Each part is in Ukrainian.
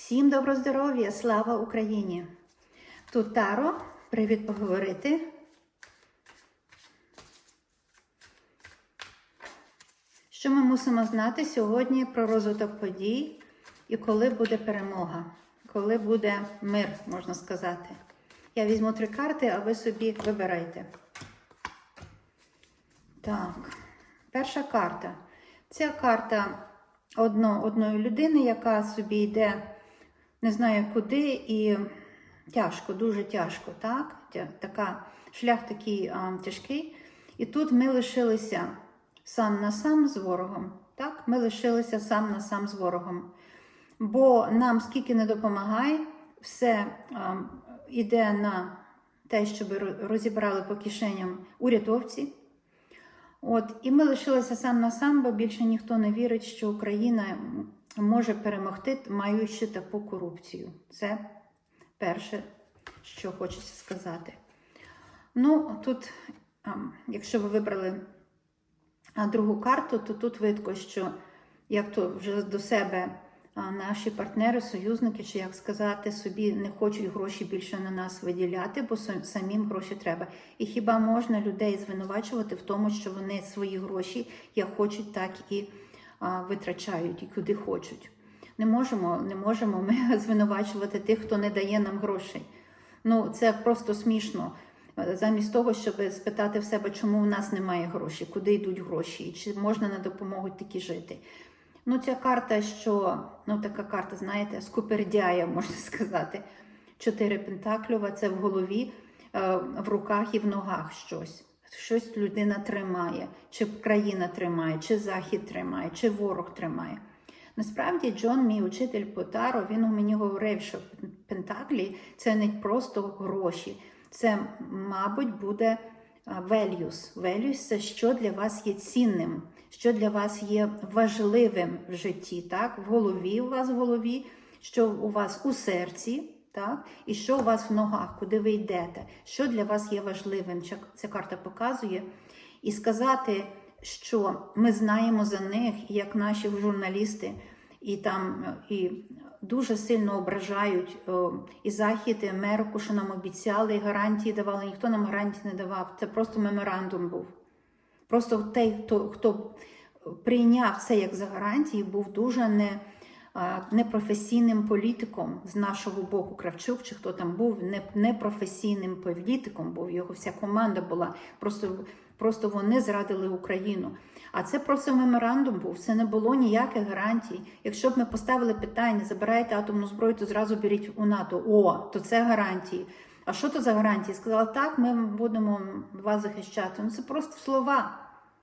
Всім добро здоров'я, слава Україні! Тут Таро, привіт поговорити. Що ми мусимо знати сьогодні про розвиток подій і коли буде перемога, коли буде мир, можна сказати. Я візьму три карти, а ви собі вибирайте. Так, перша карта. Ця карта одно, одної людини, яка собі йде, не знаю куди, і тяжко, дуже тяжко, так? Така, шлях такий а, тяжкий. І тут ми лишилися сам на сам з ворогом. Так? Ми лишилися сам на сам з ворогом. Бо нам скільки не допомагає, все а, йде на те, щоб ро- розібрали по кишеням урядовці. От, і ми лишилися сам на сам, бо більше ніхто не вірить, що Україна може перемогти, маючи таку корупцію. Це перше, що хочеться сказати. Ну, тут, ем, якщо ви вибрали другу карту, то тут видко, що як то вже до себе наші партнери, союзники, чи як сказати, собі не хочуть гроші більше на нас виділяти, бо самим гроші треба. І хіба можна людей звинувачувати в тому, що вони свої гроші як хочуть, так і витрачають, і куди хочуть. Не можемо, не можемо ми звинувачувати тих, хто не дає нам грошей. Ну, це просто смішно. Е, Замість того, щоб спитати в себе, чому в нас немає грошей, куди йдуть гроші, і чи можна на допомогу такі жити. Ну, ця карта, що ну така карта, знаєте, скупердяя, можна сказати. Чотири пентаклюва це в голові, е, в руках і в ногах щось. Щось людина тримає, чи країна тримає, чи захід тримає, чи ворог тримає. Насправді, Джон, мій учитель по Таро, він мені говорив, що пентаклі це не просто гроші, це, мабуть, буде values. Values – це що для вас є цінним, що для вас є важливим в житті, так? В голові у вас в голові, що у вас у серці, так? І що у вас в ногах, куди ви йдете, що для вас є важливим. Ця- карта показує. І сказати, що ми знаємо за них, як наші журналісти, і там і дуже сильно ображають і Захід, і Америку, що нам обіцяли, і гарантії давали. Ніхто нам гарантії не давав. Це просто меморандум був. Просто той, хто, хто прийняв це як за гарантії, був дуже не, непрофесійним політиком з нашого боку. Кравчук чи хто там був, непрофесійним політиком був. Його вся команда була. Просто, просто вони зрадили Україну. А це просто меморандум був. Це не було ніяких гарантій. Якщо б ми поставили питання, забирайте атомну зброю, то зразу беріть у НАТО. О, то це гарантії. А що то за гарантії? Сказала, так, ми будемо вас захищати. Ну це просто слова.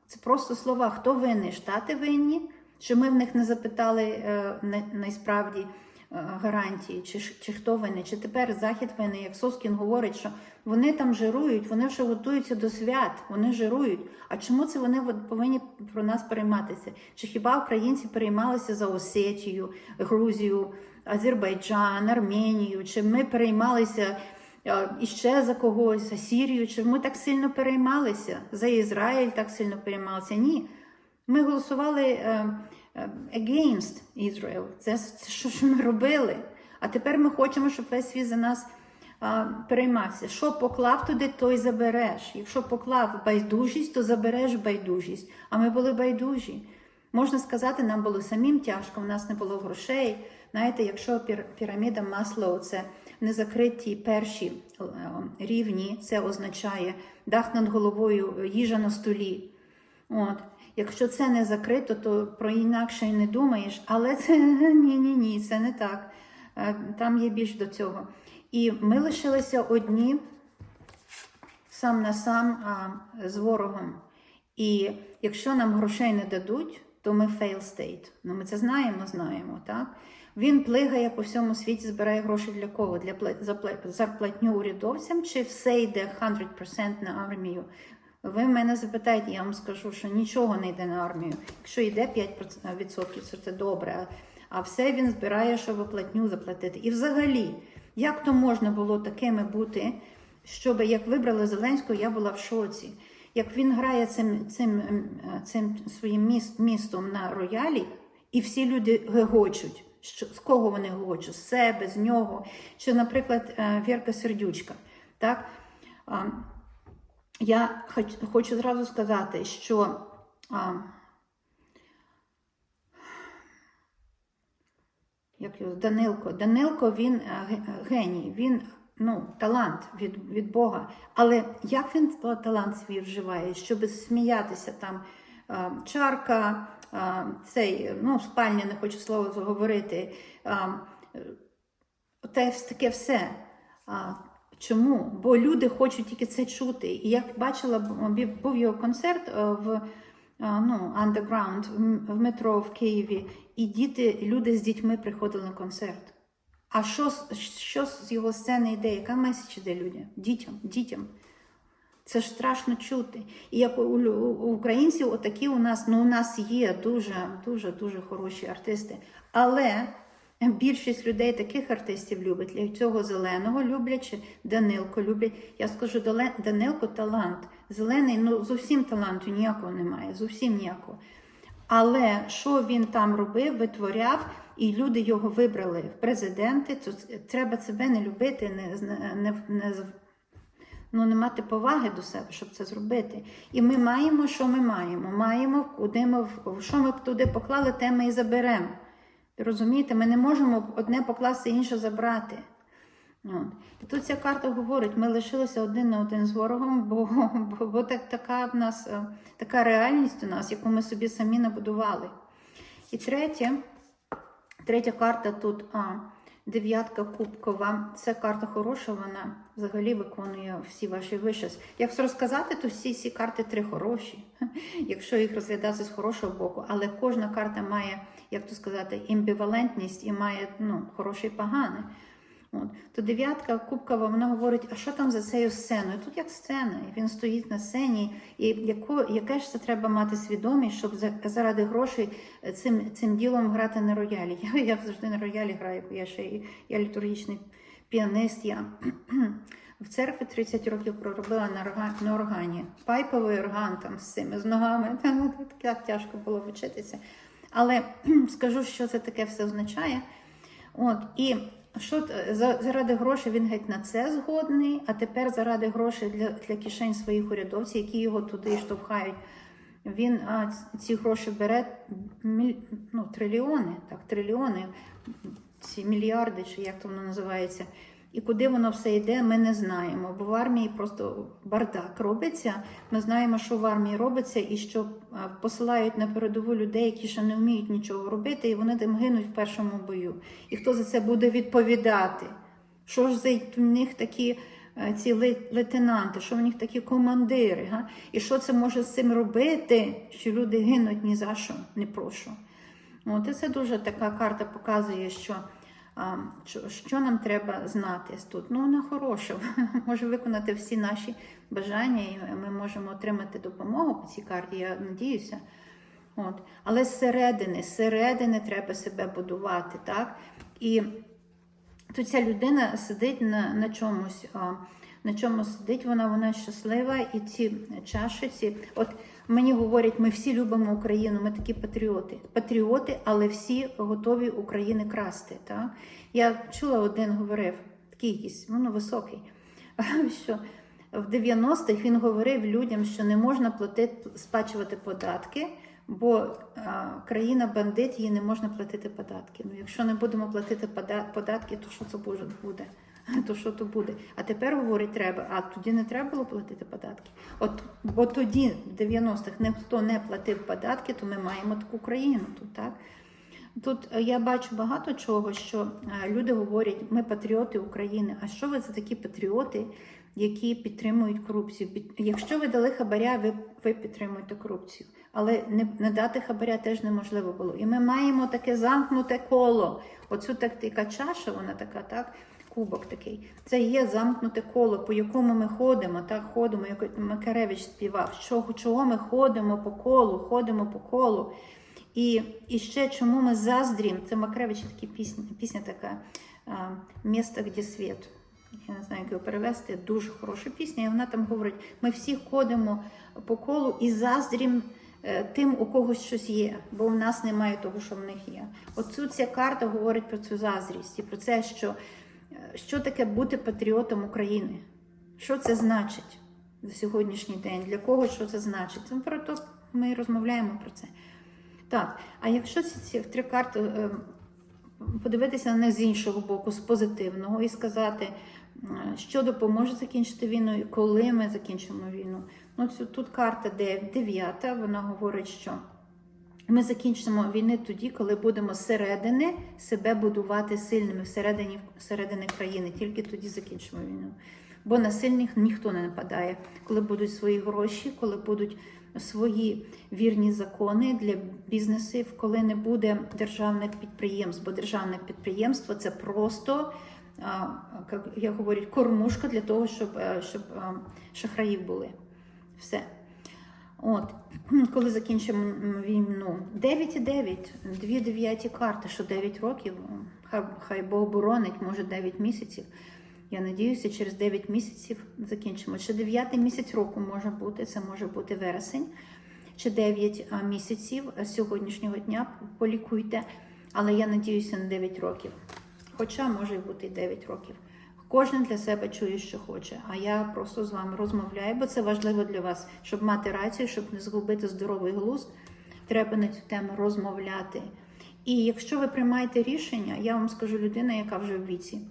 Це просто слова. Хто винний? Штати винні, що ми в них не запитали е, насправді е, гарантії, чи, чи хто винний, чи тепер Захід винний, як Соскін говорить, що вони там жирують, вони вже готуються до свят, вони жирують. А чому це вони повинні про нас перейматися? Чи хіба українці переймалися за Осетію, Грузію, Азербайджан, Арменію? Чи ми переймалися е, іще за когось, за Сірію? Чи ми так сильно переймалися? За Ізраїль так сильно переймалися? Ні. Ми голосували е, е, against Israel. Це, що ж ми робили? А тепер ми хочемо, щоб весь світ за нас переймався. Що поклав туди, то й забереш. Якщо поклав байдужість, то забереш байдужість. А ми були байдужі. Можна сказати, нам було самим тяжко, в нас не було грошей. Знаєте, якщо піраміда Маслоу – це незакриті перші е, рівні, це означає дах над головою, їжа на столі. От. Якщо це не закрито, то про інакше й не думаєш, але це ні, ні, це не так. Е, Там є більш до цього. І ми лишилися одні сам на сам а, з ворогом. І якщо нам грошей не дадуть, то ми fail state. Ну, ми це знаємо, знаємо, так? Він плигає по всьому світі, збирає гроші для кого? Для пла- зарплатню урядовцям, чи все йде 100% на армію? Ви мене запитаєте, я вам скажу, що нічого не йде на армію. Якщо йде 5%, то це добре. А все він збирає, щоб платню заплатити. І взагалі, як то можна було такими бути, щоб як вибрали Зеленського, я була в шоці. Як він грає цим, цим, ем, е, цим своїм міст, містом на роялі, і всі люди гегочуть, Що, з кого вони хочуть? З себе, з нього. Чи, наприклад, е, Вірка Сердючка. Так? А, Я хоч, хочу зразу сказати, що а, як його, Данилко. Данилко він е, геній, він ну, талант від, від Бога. Але як він талант свій вживає, щоб сміятися там е, чарка, е, цей, ну, в спальні не хочу слово говорити. е, те, таке все. А, чому? Бо люди хочуть тільки це чути. І як бачила, був його концерт е, в ну, underground в метро в Києві, і діти, люди з дітьми приходили на концерт. А що, що з його сцени йде? Яка меседж іде людям? Дітям, дітям. Це ж страшно чути. І як у, у українців, отакі у нас, ну у нас є дуже, дуже, дуже хороші артисти. Але більшість людей таких артистів любить. Цього зеленого люблять, чи Данилко люблять. Я скажу, Данилко талант. Зелений, ну зовсім таланту ніякого немає, зовсім ніякого. Але що він там робив, витворяв, і люди його вибрали в президенти, то треба себе не любити, не, не, не, ну, не мати поваги до себе, щоб це зробити. І ми маємо, що ми маємо. Маємо, куди ми, що ми туди поклали, те ми і заберемо. Розумієте, ми не можемо одне покласти, інше забрати. От. І тут ця карта говорить, ми лишилися один на один з ворогом, бо, бо, бо так, така в нас е, така реальність у нас, яку ми собі самі набудували. І третє, третя карта тут а, дев'ятка кубкова. Це карта хороша, вона взагалі виконує всі ваші виші. Якщо розказати, то всі ці карти три хороші, якщо їх розглядати з хорошого боку. Але кожна карта має, як то сказати, імбівалентність і має ну, хороше і погане. От. То дев'ятка кубкова, вона говорить, а що там за цією сценою? Тут як сцена, і він стоїть на сцені, і яко, яке ж це треба мати свідомість, щоб за, заради грошей е, цим, цим ділом грати на роялі. Я, я завжди на роялі граю, бо я ще і- я літургічний піанист. Я в церкві 30 років проробила на, орга- на органі. Пайповий орган там з цими з ногами. Так тяжко було вчитися. Але скажу, що це таке все означає. От, і що за- заради грошей він геть на це згодний, а тепер заради грошей для, для кишень своїх урядовців, які його туди штовхають, він а, ці гроші бере ну, трильйони, так, трильйони, ці мільярди, чи як то воно називається. І куди воно все йде, ми не знаємо. Бо в армії просто бардак робиться. Ми знаємо, що в армії робиться, і що посилають на передову людей, які ще не вміють нічого робити, і вони там гинуть в першому бою. І хто за це буде відповідати? Що ж за них такі е, ці лейтенанти, що в них такі командири? Га? І що це може з цим робити, що люди гинуть ні за що, не про що? От і це дуже така карта показує, що, що, нам треба знати тут. Ну, вона хороша, може виконати всі наші бажання, і ми можемо отримати допомогу по цій карті, я надіюся. От. Але зсередини, зсередини треба себе будувати, так? І тут ця людина сидить на, на чомусь. А, на чому сидить вона, вона щаслива, і ці чаші, от мені говорять, ми всі любимо Україну, ми такі патріоти. Патріоти, але всі готові України красти. Так? Я чула, один говорив, такий якийсь, ну, високий, що в 90-х він говорив людям, що не можна платити, сплачувати податки, бо а, країна бандит, їй не можна платити податки. Ну, якщо не будемо платити податки, то що це буде? Буде? То що то буде? А тепер говорить, треба, а тоді не треба було платити податки. От, бо тоді, в 90-х, ніхто не платив податки, то ми маємо таку країну тут, так? Тут е, я бачу багато чого, що е, люди говорять, ми патріоти України. А що ви за такі патріоти, які підтримують корупцію? Якщо ви дали хабаря, ви, ви підтримуєте корупцію. Але не, не дати хабаря теж неможливо було. І ми маємо таке замкнуте коло. Оцю так, така чаша, вона така, так, кубок такий. Це є замкнуте коло, по якому ми ходимо, так, ходимо, як Макаревич співав. Чого, чого ми ходимо по колу, ходимо по колу. І, і ще чому ми заздрім, це Макревич такі пісня, пісня така «Місто, де світ. Я не знаю, як його перевести. Дуже хороша пісня. І вона там говорить: ми всі ходимо по колу і заздрім е, тим, у когось щось є, бо в нас немає того, що в них є. Оцю ця карта говорить про цю заздрість і про це, що, що таке бути патріотом України. Що це значить в сьогоднішній день? Для кого що це значить? Це про то ми розмовляємо про це. Так, а якщо ці, ці три карти е, подивитися на них з іншого боку, з позитивного, і сказати, е, що допоможе закінчити війну і коли ми закінчимо війну. Ну, тут карта дев'ята, вона говорить, що ми закінчимо війни тоді, коли будемо зсередини себе будувати сильними всередині, всередини країни. Тільки тоді закінчимо війну. Бо на сильних ніхто не нападає. Коли будуть свої гроші, коли будуть свої вірні закони для бізнесів, коли не буде державних підприємств, бо державне підприємство це просто, як, говорять, кормушка для того, щоб, е, щоб шахраїв були. Все. От, коли закінчимо війну, 9,9, дві дев'яті карти, що 9 років, хай, хай Бог боронить, може 9 місяців. Я надіюся, через 9 місяців закінчимо. Чи 9 місяць року може бути, це може бути вересень, чи 9 місяців сьогоднішнього дня полікуйте, але я надіюся на 9 років. Хоча може бути і 9 років. Кожен для себе чує, що хоче. А я просто з вами розмовляю, бо це важливо для вас, щоб мати рацію, щоб не згубити здоровий глузд. Треба на цю тему розмовляти. І якщо ви приймаєте рішення, я вам скажу людина, яка вже в віці.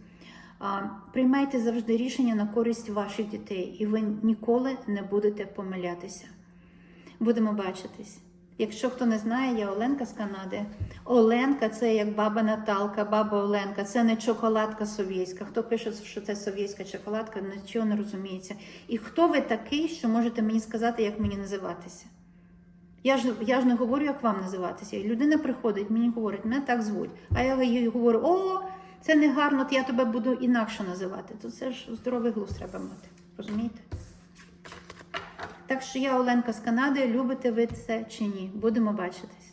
Приймайте завжди рішення на користь ваших дітей, і ви ніколи не будете помилятися. Будемо бачитись. Якщо хто не знає, я Оленка з Канади. Оленка це як баба Наталка, баба Оленка. Це не чоколадка совєтська. Хто пише, що це совєтська чоколадка, нічого не розуміється. І хто ви такий, що можете мені сказати, як мені називатися? Я ж, я ж не говорю, як вам називатися. Людина приходить, мені говорить, мене так звуть. А я їй говорю: о, це не гарно, то я тебе буду інакше називати. То це ж здоровий глузд треба мати. Розумієте? Так що я Оленка з Канади, любите ви це чи ні? Будемо бачитись.